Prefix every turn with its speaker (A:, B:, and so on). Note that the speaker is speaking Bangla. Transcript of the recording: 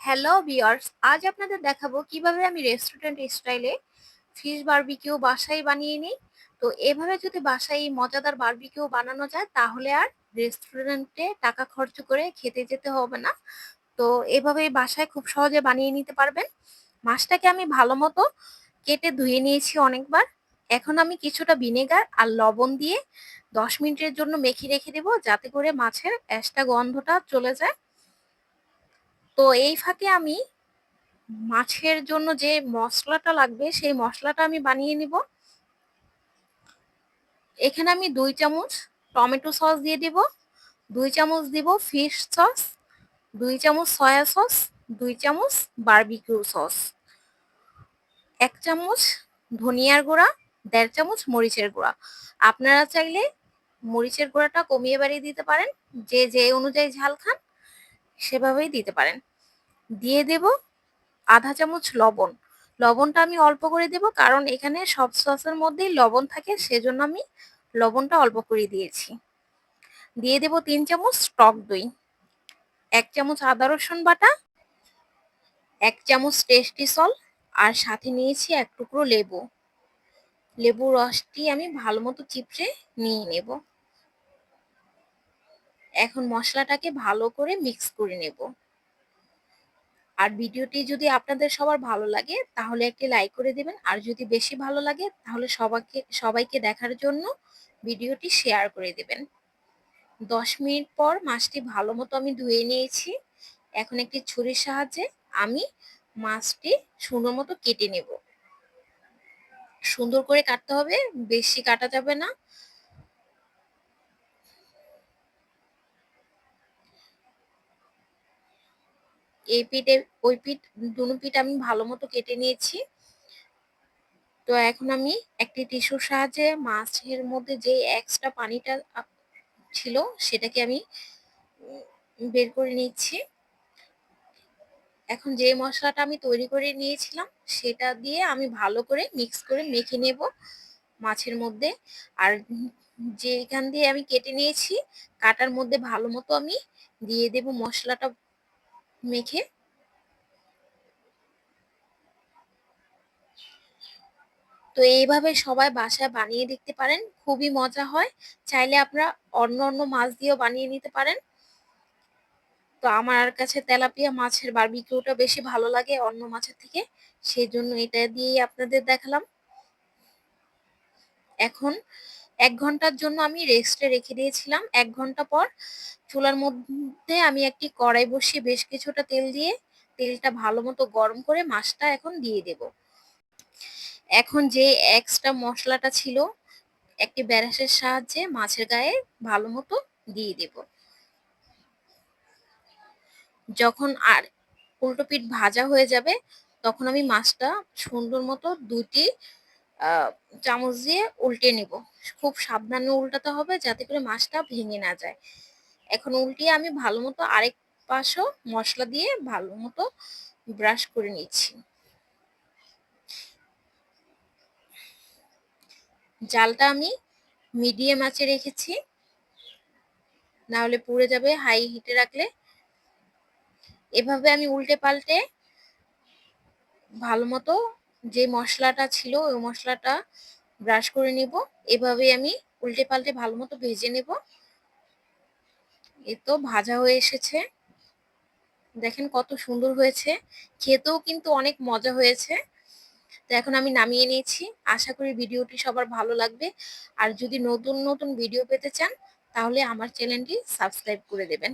A: হ্যালো বিয়ার্স আজ আপনাদের দেখাবো কীভাবে আমি রেস্টুরেন্ট স্টাইলে ফিশ বারবিকিউ বাসায় বানিয়ে নিই। তো এভাবে যদি বাসায় মজাদার বারবিকিউ বানানো যায়, তাহলে আর রেস্টুরেন্টে টাকা খরচ করে খেতে যেতে হবে না। তো এভাবে বাসায় খুব সহজে বানিয়ে নিতে পারবেন। মাছটাকে আমি ভালো মতো কেটে ধুয়ে নিয়েছি অনেকবার। এখন আমি কিছুটা ভিনেগার আর লবণ দিয়ে দশ মিনিটের জন্য মেখে রেখে দেবো, যাতে করে মাছের অ্যাশটা গন্ধটা চলে যায়। তো এই ফাঁকে আমি মাছের জন্য যে মশলাটা লাগবে, সেই মশলাটা আমি বানিয়ে নিব। এখানে আমি দুই চামচ টমেটো সস দিয়ে দিব, দুই চামচ দিব ফিশ সস, দুই চামচ সয়া সস, দুই চামচ বারবিকিউ সস, এক চামচ ধনিয়ার গুঁড়া, দেড় চামচ মরিচের গুঁড়া। আপনারা চাইলে মরিচের গুঁড়াটা কমিয়ে বাড়িয়ে দিতে পারেন, যে যে অনুযায়ী ঝাল খান সেভাবেই দিতে পারেন। দিয়ে দেব আধা চামচ লবণ। লবণটা আমি অল্প করে দেব কারণ এখানে সব সসের মধ্যেই লবণ থাকে, সেজন্য আমি লবণটা অল্প করে দিয়েছি। দিয়ে দেব তিন চামচ টক দই, এক চামচ আদা রসুন বাটা, এক চামচ টেস্টি সল আর সাথে নিয়েছি এক টুকরো লেবু। লেবুর রসটি আমি ভালো মতো চিপড়ে নিয়ে নেব। এখন মশলাটাকে ভালো করে মিক্স করে নেব। আর ভিডিওটি যদি আপনাদের সবার ভালো লাগে, তাহলে একটি লাইক করে দেবেন। আর যদি বেশি ভালো লাগে, তাহলে সবাইকে সবাইকে দেখার জন্য ভিডিওটি শেয়ার করে দেবেন। দশ মিনিট পর মাছটি ভালো মতো আমি ধুয়ে নিয়েছি। এখন একটি ছুরির সাহায্যে আমি মাছটি সুন্দর মতো কেটে নেব। সুন্দর করে কাটতে হবে, বেশি কাটা যাবে না। এই পিঠে ওই পিঠ, দুনো পিঠ আমি ভালো মতো কেটে নিয়েছি। তো এখন আমি একটি টিস্যুর সাহায্যে মাছের মধ্যে যে এক্সট্রা পানিটা ছিল সেটাকে আমি বের করে নিচ্ছি। এখন যে মশলাটা আমি তৈরি করে নিয়েছিলাম সেটা দিয়ে আমি ভালো করে মিক্স করে মেখে নেব মাছের মধ্যে। আর যে এখান দিয়ে আমি কেটে নিয়েছি, কাটার মধ্যে ভালো মতো আমি দিয়ে দেব মশলাটা মেখে তো এইভাবে সবাই বাসায় বানিয়ে দেখতে পারেন, খুবই মজা হয়। চাইলে আপনারা অন্য অন্য মাছ দিয়েও বানিয়ে নিতে পারেন। তো আমার কাছে তেলাপিয়া মাছের বারবিকিউটা বেশি ভালো লাগে অন্য মাছের থেকে, সেই জন্য এটা দিয়েই আপনাদের দেখালাম। এখন এক ঘণ্টার জন্য আমি রেস্টে রেখে দিয়েছিলাম। এক ঘণ্টা পর চুলার মধ্যে আমি একটি কড়াই বসিয়ে বেশ কিছুটা তেল দিয়ে, তেলটা ভালো মতো গরম করে মাছটা এখন দিয়ে দেব। এখন যে এক্সট্রা মশলাটা ছিল, একটি ব্যারাসের সাহায্যে মাছের গায়ে ভালো মতো দিয়ে দেব। যখন আর উল্টো পিঠ ভাজা হয়ে যাবে, তখন আমি মাছটা সুন্দর মতো দুটি চামচ দিয়ে উল্টে নিব। খুব সাবধানে উল্টাতে হবে যাতে করে মাছটা ভেঙে না যায়। এখন উল্টিয়ে আমি ভালো মতো আরেক পাশও মশলা দিয়ে ভালো মতো ব্রাশ করে নিচ্ছি। জালটা আমি মিডিয়াম আঁচে রেখেছি। না হলে পুড়ে যাবে হাই হিটে রাখলে। এভাবে আমি উল্টে পাল্টে ভালো মতো যে মশলাটা ছিল, ওই মশলাটা ব্রাশ করে নিব। এভাবে আমি উল্টে পাল্টে ভালো মতো ভেজে নেব। এ তো ভাজা হয়ে এসেছে। দেখেন কত সুন্দর হয়েছে। খেতেও কিন্তু অনেক মজা হয়েছে। তো এখন আমি নামিয়ে নিয়েছি। আশা করি ভিডিওটি সবার ভালো লাগবে। আর যদি নতুন নতুন ভিডিও পেতে চান, তাহলে আমার চ্যানেলটি সাবস্ক্রাইব করে দেবেন।